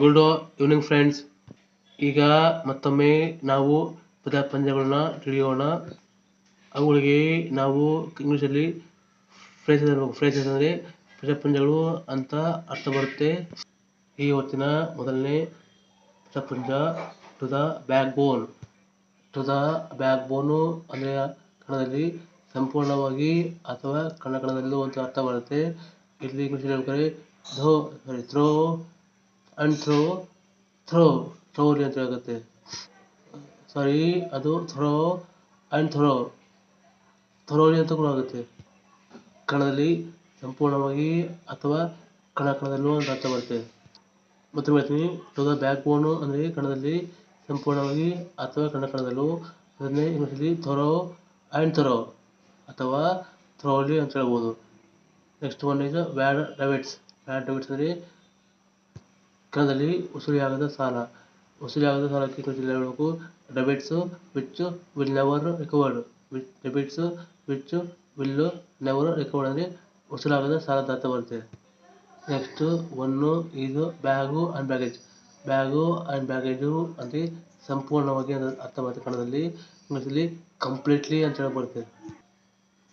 Good evening friends ಈಗ ಮತ್ತೊಮ್ಮೆ ನಾವು ಪದ ಪಂದ್ಯಗಳನ್ನ ತಿಳಿಯೋಣ. ಅವುಗಳಿಗೆ ನಾವು ಇಂಗ್ಲೀಷಲ್ಲಿ ಫ್ರೇಸಸ್ ಅನ್ಬೇಕು ಫ್ರೇಸಸ್ ಅಂದರೆ ಪದ ಪಂದ್ಯಗಳು ಅಂತ ಅರ್ಥ ಬರುತ್ತೆ. ಈ ಹೊತ್ತಿನ ಮೊದಲನೇ ಪದ ಪಂದ್ಯ to the backbone to the backbone ಅಂದರೆ ಕನ್ನಡದಲ್ಲಿ ಸಂಪೂರ್ಣವಾಗಿ ಅಥವಾ ಕನ್ನಡ ಕನ್ನಡದಲ್ಲೂ ಅಂತ ಅರ್ಥ ಬರುತ್ತೆ. ಇಲ್ಲಿ ಇಂಗ್ಲೀಷಲ್ಲಿ ಹೇಳ್ತಾರೆ ಧೋ sorry throw and throw throw thoroughly ಅಂತ ಆಗುತ್ತೆ ಸಾರಿ ಅದು ಥ್ರೋ ಆ್ಯಂಡ್ ಥ್ರೋ ಥ್ರೋಲಿ ಅಂತ ಕೂಡ ಆಗುತ್ತೆ. ಕನ್ನಡದಲ್ಲಿ ಸಂಪೂರ್ಣವಾಗಿ ಅಥವಾ ಕಣ ಕಣದಲ್ಲೂ ಅಂತ ಅರ್ಥ ಬರುತ್ತೆ. ಮತ್ತೆ ಹೇಳ್ತೀನಿ ಟು ದ ಬ್ಯಾಕ್ ಬೋನು ಅಂದರೆ ಕನ್ನಡದಲ್ಲಿ ಸಂಪೂರ್ಣವಾಗಿ ಅಥವಾ ಕನ್ನಡ ಕಣದಲ್ಲೂ. ಅದನ್ನೇ ಇಂಗ್ಲೀಷಲ್ಲಿ ಥೊರೋ ಆ್ಯಂಡ್ ಥೊರೋ ಅಥವಾ ಥ್ರೋಲಿ ಅಂತ ಹೇಳ್ಬೋದು. Next one is bad debits bad debits ಅಂದರೆ ಕನ್ನಡದಲ್ಲಿ ವಸೂಲಿಯಾಗದ ಸಾಲ. ವಸೂಲಿಯಾಗದ ಸಾಲಕ್ಕೆ ಇಂಗ್ಲೀಷಲ್ಲಿ debits which will never recovered which debits which will never recovered ಅಂದರೆ ವಸೂಲಾಗದ ಸಾಲದ ಅರ್ಥ ಬರುತ್ತೆ ನೆಕ್ಸ್ಟ್ ಒನ್ನು ಇದು bag and baggage bag and baggage ಅಂದರೆ ಸಂಪೂರ್ಣವಾಗಿ ಅರ್ಥ ಬರುತ್ತೆ ಕನ್ನಡದಲ್ಲಿ ಇಂಗ್ಲೀಷಲ್ಲಿ ಕಂಪ್ಲೀಟ್ಲಿ ಅಂತ ಹೇಳಿ ಬರುತ್ತೆ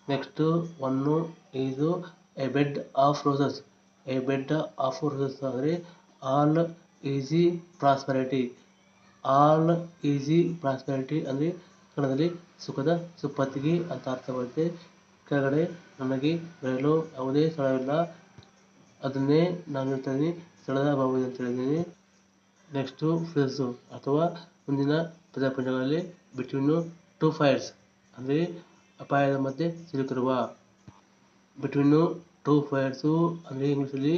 ನೆಕ್ಸ್ಟು ಒನ್ನು ಇದು a bed of roses a bed of roses ಅಂದರೆ all easy prosperity all easy prosperity ಅಂದರೆ ಕನ್ನಡದಲ್ಲಿ ಸುಖದ ಸುಪ್ಪತ್ತಿಗೆ ಅಂತ ಅರ್ಥ ಬರುತ್ತೆ. ಕೆಳಗಡೆ ನನಗೆ ಬರೆಯಲು ಯಾವುದೇ ಸ್ಥಳವಿಲ್ಲ. ಅದನ್ನೇ ನಾನು ಹೇಳ್ತಾ ಇದ್ದೀನಿ. ಸ್ಥಳದ ಅಭಾವ ಅಂತ ಹೇಳಿದ್ದೀನಿ ನೆಕ್ಸ್ಟು ಫ್ರಿಜ್ ಅಥವಾ ಮುಂದಿನ ಪದಪುಂಜಗಳಲ್ಲಿ ಬಿಟ್ವೀನ್ ಟು ಫೈರ್ಸ್ ಅಂದರೆ ಅಪಾಯದ ಮಧ್ಯೆ ಸಿಲುಕಿರುವ. ಬಿಟ್ವೀನು ಟು ಫೈರ್ಸು ಅಂದರೆ ಇಂಗ್ಲೀಷಲ್ಲಿ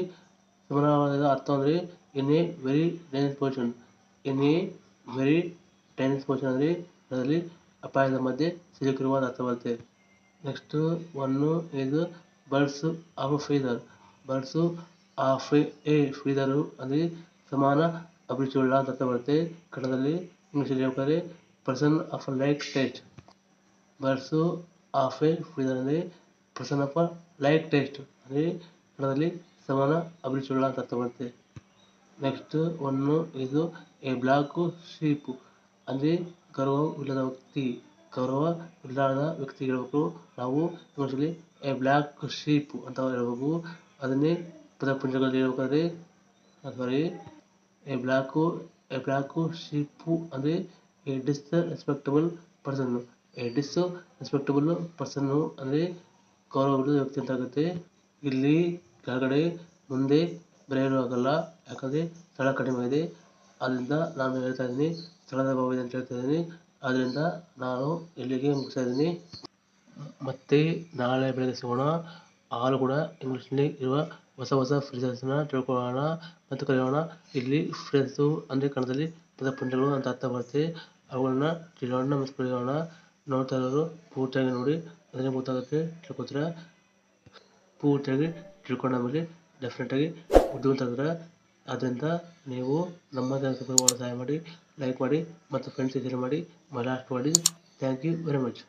ಸಮಾನವಾದ ಅರ್ಥ ಅಂದರೆ in a very danger position. In a very danger position ಅಂದರೆ ಅದರಲ್ಲಿ ಅಪಾಯದ ಮಧ್ಯೆ ಸಿಲುಕಿರುವ ಬರುತ್ತೆ ನೆಕ್ಸ್ಟು ಒನ್ನು ಇದು birds of feather birds of a feather ಅಂದರೆ ಸಮಾನ ಅಭಿರುಚಿಯುಳ್ಳ ಅಂತ ಬರುತ್ತೆ ಕನ್ನಡದಲ್ಲಿ ಇಂಗ್ಲೀಷಲ್ಲಿ ಹೇಳ್ಬೇಕಾದ್ರೆ person of like taste birds of a feather ಅಂದರೆ ಪರ್ಸನ್ ಆಫ್ ಲೈಕ್ ಟೇಸ್ಟ್ ಅಂದರೆ ಕನ್ನಡದಲ್ಲಿ ಸಮಾನ ಅಭಿರುಚಿಯುಳ್ಳ ಅಂತ ಬರುತ್ತೆ ನೆಕ್ಸ್ಟ್ ಒನ್ ಇದು ಎ ಬ್ಲಾಕು ಶೀಪು ಅಂದರೆ ಗೌರವವಿಲ್ಲದ ವ್ಯಕ್ತಿ, ಗೌರವ ಇಲ್ಲದ ವ್ಯಕ್ತಿ ನಾವು ಇಂಗ್ಲೀಷಲ್ಲಿ ಎ ಬ್ಲ್ಯಾಕ್ ಶೀಪ್ ಅಂತ ಹೇಳ್ಬೇಕು. ಅದನ್ನೇ ಪದ ಪುಂಜಗಳಲ್ಲಿ ಹೇಳ್ಬೇಕಾದ್ರೆ sorry a black a black sheep ಅಂದರೆ a disrespectable person a disrespectable person ಅಂದರೆ ಗೌರವವಿಲ್ಲದ ವ್ಯಕ್ತಿ ಅಂತ ಆಗುತ್ತೆ. ಇಲ್ಲಿ ಕೆಳಗಡೆ ಮುಂದೆ ಬರೆಯಲು ಆಗಲ್ಲ. ಯಾಕಂದರೆ ಸ್ಥಳ ಕಡಿಮೆ ಇದೆ. ಆದ್ದರಿಂದ ನಾನು ಹೇಳ್ತಾ ಇದ್ದೀನಿ, ಸ್ಥಳದ ಇದೆ ಅಂತ ಹೇಳ್ತಾ ಇದ್ದೀನಿ. ಆದ್ದರಿಂದ ನಾನು ಇಲ್ಲಿಗೆ ಮುಗಿಸ್ತಾ ಇದ್ದೀನಿ. ಮತ್ತೆ ನಾಳೆ ಬೆಳಗ್ಗೆ ಸಿಗೋಣ. ಆಗಲೂ ಕೂಡ ಇಂಗ್ಲೀಷ್ನಲ್ಲಿ ಇರುವ ಹೊಸ ಹೊಸ ಫ್ರೇಸಸ್ನ ತಿಳ್ಕೊಳ್ಳೋಣ ಮತ್ತು ಕಲಿಯೋಣ. ಇಲ್ಲಿ ಫ್ರೆಂಡ್ಸು ಅಂದರೆ ಕನ್ನಡದಲ್ಲಿ ಪದ ಪುಂಜಗಳು ಅಂತ ಅರ್ಥ ಬರುತ್ತೆ. ಅವುಗಳನ್ನ ತಿಳಿಯೋಣ ಮತ್ತು ಕಲಿಯೋಣ. ನೋಡ್ತಾ ಇರೋರು ಪೂರ್ತಿಯಾಗಿ ನೋಡಿ. ಅದನ್ನೇ ಗೊತ್ತಾಗುತ್ತೆ ತಿಳ್ಕೊತೀರ? ಪೂರ್ತಿಯಾಗಿ ತಿಳ್ಕೊಂಡ ಮೇಲೆ ಡೆಫಿನೆಟಾಗಿ ಬುದ್ಧಿವಂತರಾಗ್ತೀರ ಆದ್ದರಿಂದ ನೀವು ನಮ್ಮ ಕೆಲಸ ಸಹಾಯ ಮಾಡಿ ಲೈಕ್ ಮಾಡಿ ಮತ್ತು ಫ್ರೆಂಡ್ಸ್ ಶೇರ್ ಮಾಡಿ ಮಲಾಸ್ಟ್ ಮಾಡಿ ಥ್ಯಾಂಕ್ ಯು ವೆರಿ ಮಚ್